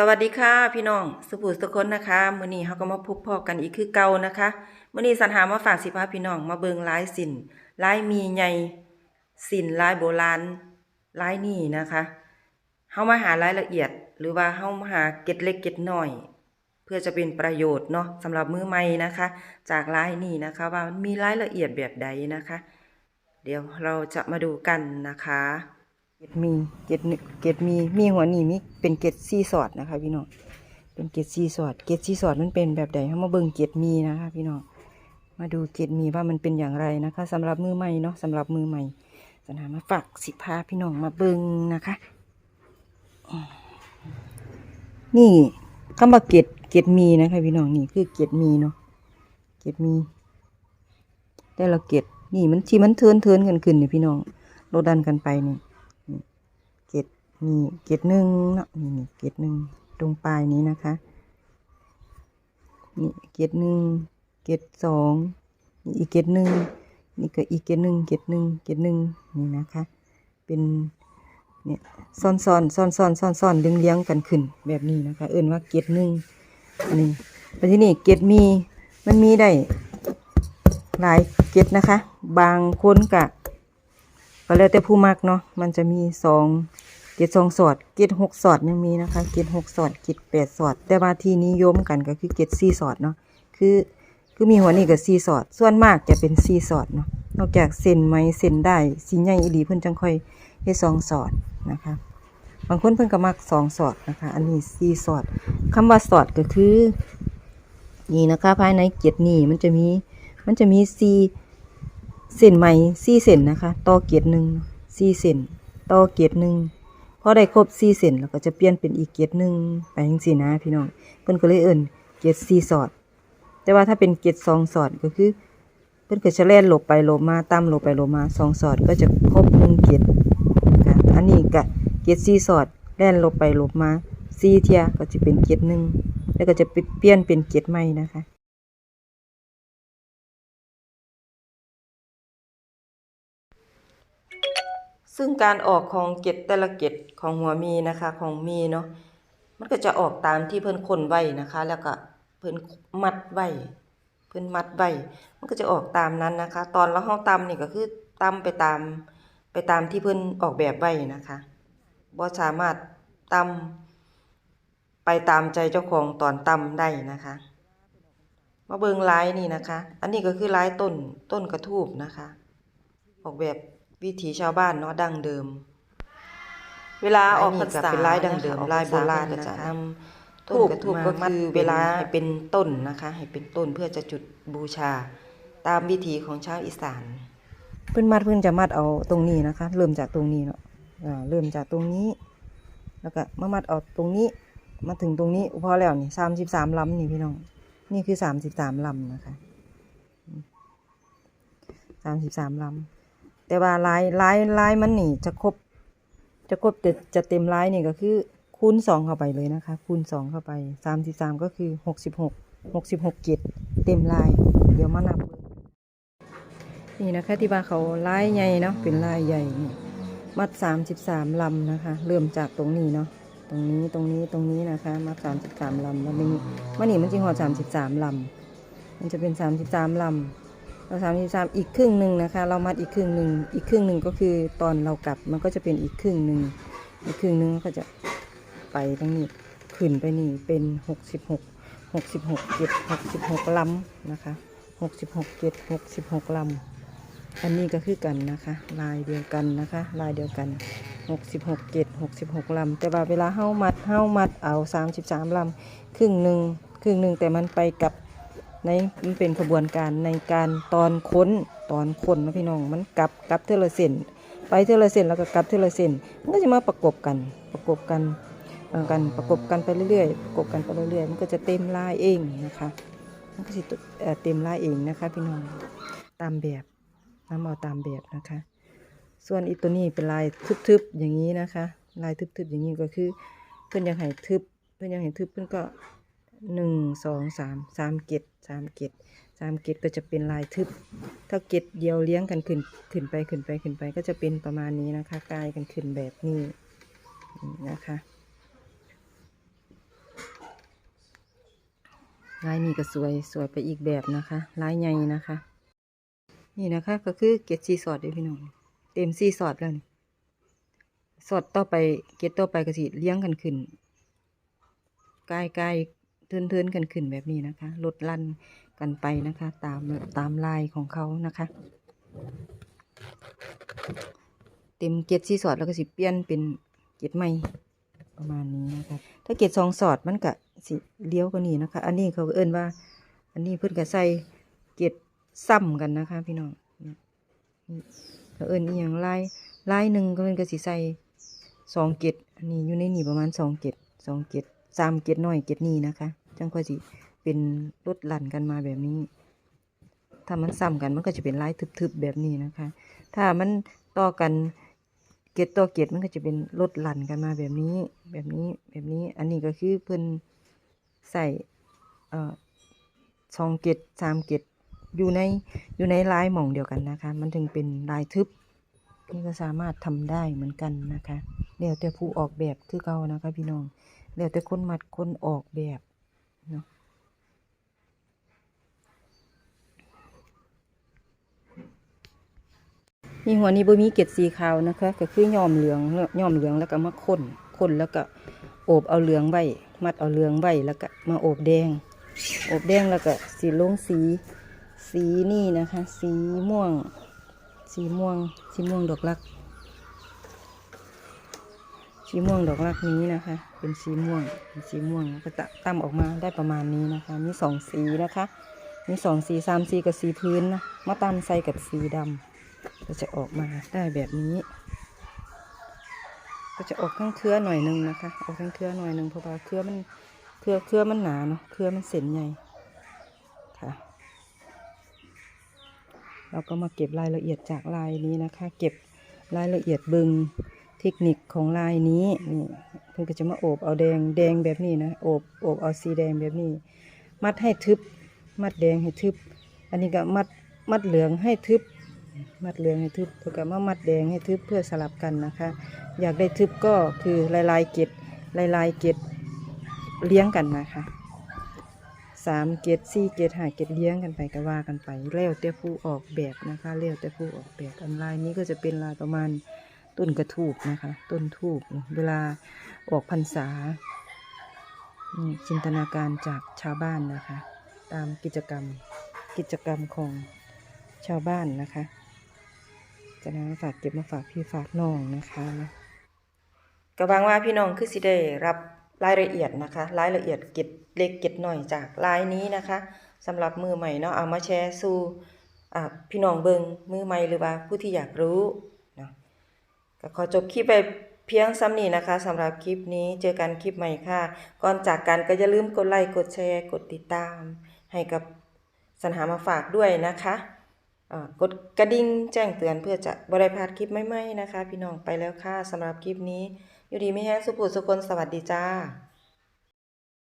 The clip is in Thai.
สวัสดีค่ะพี่น้องสุภูสุคนนะคะมื้อนี้เฮาก็มาพบพอกันอีกคือเก่านะคะมื้อนี้สันหามาฝากสิพาพี่น้องมาเบิงลายสินลายมีใหญ่สินลายโบราณลายนี้นะคะเฮามาหารายละเอียด หรือว่าเฮามาหาเก็ดเล็กเก็ดน้อย เพื่อจะเป็นประโยชน์เนาะสำหรับมือใหม่นะคะ จากลายนี้นะคะ ว่ามีรายละเอียดแบบใดนะคะ เดี๋ยวเราจะมาดูกันนะคะ เกตมีเกตหนึ่งเกตมีมีหัวหนีมีเป็นเกตซีสอดนะคะ พี่น้องเป็นเกตซีสอดเกตซีสอดมันเป็นแบบใดให้มาเบิ่งเกตมีนะคะ พี่น้องมาดูเกตมีว่ามันเป็นอย่างไรนะคะสำหรับมือใหม่เนาะสำหรับมือใหม่สนามาฝากสิพาพี่น้องมาเบิ่งนะคะนี่คำว่าเกตเกตมีนะคะพี่น้องนี่คือเกตมีเนาะเกตมีแต่ละเกตนี่มันที่มันเทินเทินกันขึ้นเนี่ยพี่น้องโลดันกันไปนี่ นี่เกตหนึ่งเนาะนี่นี่เกตหนึ่งตรงปลายนี้นะคะนี่เกตหนึ่งเกตสองนี่อีกเกตหนึ่งนี่ก็อีกเกตหนึ่งเกตหนึ่งเกตหนึ่งนี่นะคะ เป็นเนี่ยซ้อนซ้อนซ้อนซ้อนซ้อนซ้อนดึงเลี้ยงกันขึ้นแบบนี้นะคะ เอื่นว่าเกตหนึ่งนนี้แต่ที่นี่เกตมีมันมีได้หลายเกตนะคะ บางคนกะก็แล้วแต่ผู้มักเนาะมันจะมีสอง กตสองสอดเกตหกสอดยังมีนะคะเกตหกสอดเกตแปดสอด แต่ว่าที่นิยมกันก็คือเกตสี่สอดเนาะคือคือมีหัวนี่กับสี่สอด ส่วนมากจะเป็นสี่สอดเนาะนอกจากเส้นไหมเส้นได้สีใหญ่อีหลีเพิ่นจังค่อยเฮ็ดสองสอดนะคะบางคนเพิ่นก็มักสองสอดนะคะ อันนี้สี่สอดคำว่าสอดก็คือ นี่นะคะภายในเกตนี่มันจะมีมันจะมีสี่เส้นไหมสี่เส้นนะคะต่อเกียรหนึ่งสี่เส้นต่อเกียรหนึ่ง พอได้ครบสี่เส้นแล้วก็จะเปลี่ยนเป็นอีกเกียรหนึ่งไปจังซี่นะพี่น้องเพิ่นก็เลยเอิ้นเกียรสี่สอด แต่ว่าถ้าเป็นเกียรสองสอดก็คือ เพิ่นก็จะแล่นหลบไปหลบมาตามหลบไปหลบมาสองสอดก็จะครบหนึ่งเกียรค่ะอันนี้ก็เกียรสี่สอดแล่นหลบไปหลบมาสี่เทียก็จะเป็นเกียรหนึ่งแล้วก็จะเปลี่ยนเป็นเกียรใหม่นะคะ ซึ่งการออกของเกล็ดแต่ละเกล็ดของหัวมีนะคะของมีเนาะมันก็จะออกตามที่เพิ่นคนไว้นะคะ แล้วก็เพิ่นมัดไว้เพิ่นมัดไว้มันก็จะออกตามนั้นนะคะ ตอนเราเฮาตำนี่ก็คือตำไปตามไปตามที่เพิ่นออกแบบไว้นะคะบ่สามารถตำไปตามใจเจ้าของตอนตำได้นะคะมาเบิงลายนี่นะคะ อันนี้ก็คือลายต้นต้นกระทูบนะคะ ออกแบบ วิถีชาวบ้านเนาะดั้งเดิม เวลาออกพรรษาเป็นลายดั้งเดิมลายโบราณก็จะนำทูบทูบก็คือเวลาให้เป็นต้นนะคะ ให้เป็นต้นเพื่อจะจุดบูชา ตามวิถีของชาวอีสานเพิ่นมัดเพิ่นจะมัดเอาตรงนี้นะคะ เริ่มจากตรงนี้เนาะอ่าเริ่มจากตรงนี้ แล้วก็มามัดเอาตรงนี้มาถึงตรงนี้พอแล้วนี่สามสิบสามลำนี่พี่น้อง นี่คือสามสิบสามลำนะคะสามสิบสามลำ แต่ว่าลายลายลายมันนี่จะครบ จะครบจะจะเต็มลายนี่ก็คือคูณสองเข้าไปเลยนะคะ คูณสองเข้าไปสามสิบสามก็คือหกสิบหกหกสิบหกเกตเต็มลาย เดี๋ยวมานับเบิ่งนี่นะคะที่ว่านเขาลายใหญ่เนาะเป็นลายใหญ่นี่มัดสามสิบสามลำนะคะ เริ่มจากตรงนี้เนาะตรงนี้ตรงนี้ตรงนี้นะคะ มัดสามสิบสามลำแล้วมันมันนี่มันจริงหอสามสิบสามลำมันจะเป็นสามสิบสามลำ เราสามสิบสามอีกครึ่งหนึ่งนะคะ เรามัดอีกครึ่งหนึ่งอีกครึ่งหนึ่งก็คือตอนเรากลับมันก็จะเป็นอีกครึ่งหนึ่งอีกครึ่งหนึ่งก็จะไปทั้งนี้ขึ้นไปนี่เป็นหกสิบหกหกสิบหกเจ็ดหกสิบหกลำนะคะหกสิบหกเจ็ดหกสิบหกลำอันนี้ก็คือกันนะคะ ลายเดียวกันนะคะ ลายเดียวกันหกสิบหกเจ็ดหกสิบหกลำแต่ว่าเวลาเฮ้ามัดเฮ้ามัดเอาสามสิบสามลำครึ่งหนึ่งครึ่งหนึ่งแต่มันไปกับ ในมันเป็นขบวนการในการตอนค้นตอนค้นนะพี่น้องมันกลับกลับเทอละเส้นไปเทอละเส้นแล้วก็กลับเทอละเส้นมันก็จะมาประกบกันประกบกันเอ่อกันประกบกันไปเรื่อยๆประกบกันไปเรื่อยๆมันก็จะเต็มลายเองนะคะมันก็จะเต็มลายเองนะคะ พี่น้องตามแบบน้ำเอาตามแบบนะคะ ส่วนอีตัวนี้เป็นลายทึบๆอย่างนี้นะคะ ลายทึบๆอย่างนี้ก็คือ เพื่อนยังให้ทึบ เพื่อนยังให้ทึบเพื่อนก็ หนึ่งสองสามสามเกตสามเกตสามเกตก็จะเป็นลายทึบ ถ้าเกตเดียวเลี้ยงกันขึ้นขึ้นไปขึ้นไปขึ้นไป ก็จะเป็นประมาณนี้นะคะกลายกันขึ้นแบบนี้นะคะลายนี่ก็สวยสวยไปอีกแบบนะคะลายใหญ่นะคะ นี่นะคะก็คือเกตซีสอดเด้อพี่น้องเต็มซีสอดแล้วนี่สอดต่อไปเกตต่อไปก็สิเลี้ยงกันขึ้นกายกาย เทินเทินๆกันขึ้นแบบนี้นะคะลดลั่นกันไปนะคะ ตามตามลายของเขานะคะ เต็มเกตซีสอดแล้วก็สิเปลี่ยนเป็นเกตใหม่ประมาณนี้นะคะ ถ้าเกตสองสอดมันก็สิเลี้ยวกว่านี้นะคะ อันนี้เขาเอิ้นว่า อันนี้เพิ่นก็ใส่เกตซ้ำกันนะคะ พี่น้องเนี่ยนี่เขาเอิ้นอีหยังลายลายหนึ่งก็เพิ่นก็สิใส่สองเกตอันนี้อยู่ในนี่ประมาณสองเกตสองเกต สามเกตน้อยเกตนี้นะคะ จังค่อยสิเป็นลดหลั่นกันมาแบบนี้ ถ้ามันซ้ำกันมันก็จะเป็นลายทึบๆแบบนี้นะคะ ถ้ามันต่อกันเกตต่อเกตมันก็จะเป็นลดหลั่นกันมาแบบนี้ แบบนี้แบบนี้ อันนี้ก็คือเพิ่นใส่เอ่อสองเกตสามเกตอยู่ในอยู่ในลายหม่องเดียวกันนะคะ มันจึงเป็นลายทึบนี่ก็สามารถทำได้เหมือนกันนะคะแล้วแต่ผู้ออกแบบคือเก่านะคะพี่น้อง แล้วแต่คนมัดคนออกแบบเนาะมีหัวนี้บ่มีเกล็ดสีขาวนะคะ ก็คือย่อมเหลืองย่อมเหลืองแล้วก็มาข้นข้นแล้วก็โอบเอาเหลืองไว้มัดเอาเหลืองไว้แล้วก็มาโอบแดง โอบแดงแล้วก็สีลงสี สีนี่นะคะ สีม่วง สีม่วง สีม่วงดอกรัก สีม่วงดอกรักนี้นะคะ เป็นสีม่วงเป็นสีม่วงก็ตะตั้มออกมาได้ประมาณนี้นะคะ มีสองสีนะคะ มีสองสีสามสีกับสีพื้นนะมาตั้มใส่กับสีดำก็จะออกมาได้แบบนี้ ก็จะออกทั้งเครือหน่อยหนึงนะคะ ออกทั้งเครือหน่อยหนึงเพราะว่าเครือมันเครือเครือมันหนาเนาะเครือมันเส้นใหญ่ค่ะเราก็มาเก็บรายละเอียดจากลายนี้นะคะ เก็บรายละเอียดบึง เทคนิคของลายนี้นี่เพื่อก็จะมาโอบเอาแดงแดงแบบนี้นะโอบโอบเอาสีแดงแบบนี้ มัดให้ทึบ มัดแดงให้ทึบ อันนี้ก็มัดมัดเหลืองให้ทึบ มัดเหลืองให้ทึบแล้วก็มามัดแดงให้ทึบเพื่อสลับกันนะคะ อยากได้ทึบก็คือลายลายเกตลายลายเกตเลี้ยงกันนะคะสามเกตสี่เกตห้าเกตเลี้ยงกันไปก็ว่ากันไปแล้วแต่ผู้ออกแบบนะคะแล้วแต่ผู้ออกแบบอันลายนี้ก็จะเป็นลายประมาณ ต้นกระทูบนะคะ ต้นทูบเวลาออกพรรษานี่จินตนาการจากชาวบ้านนะคะ ตามกิจกรรมกิจกรรมของชาวบ้านนะคะจะนำมาฝากเก็บมาฝากพี่ฝากน้องนะคะก็หวังว่าพี่น้องคือสิได้รับรายละเอียดนะคะ รายละเอียดเก็ดเล็กเก็ดหน่อยจากลายนี้นะคะสำหรับมือใหม่เนาะเอามาแชร์สู่พี่น้องเบิงมือใหม่หรือว่าผู้ที่อยากรู้ ก็ขอจบคลิปไปเพียงซ้ำนี้นะคะสำหรับคลิปนี้เจอกันคลิปใหม่ค่ะ ก่อนจากกันก็อย่าลืมกดไลค์กดแชร์ กดติดตาม ให้กับสรรหามาฝากด้วยนะคะกดกระดิ่งแจ้งเตือนเพื่อจะบริพลาดคลิปใหม่ๆนะคะ พี่น้องไปแล้วค่ะสำหรับคลิปนี้ อยู่ดีไม่แห้งสุภูสุคนสวัสดีจ้า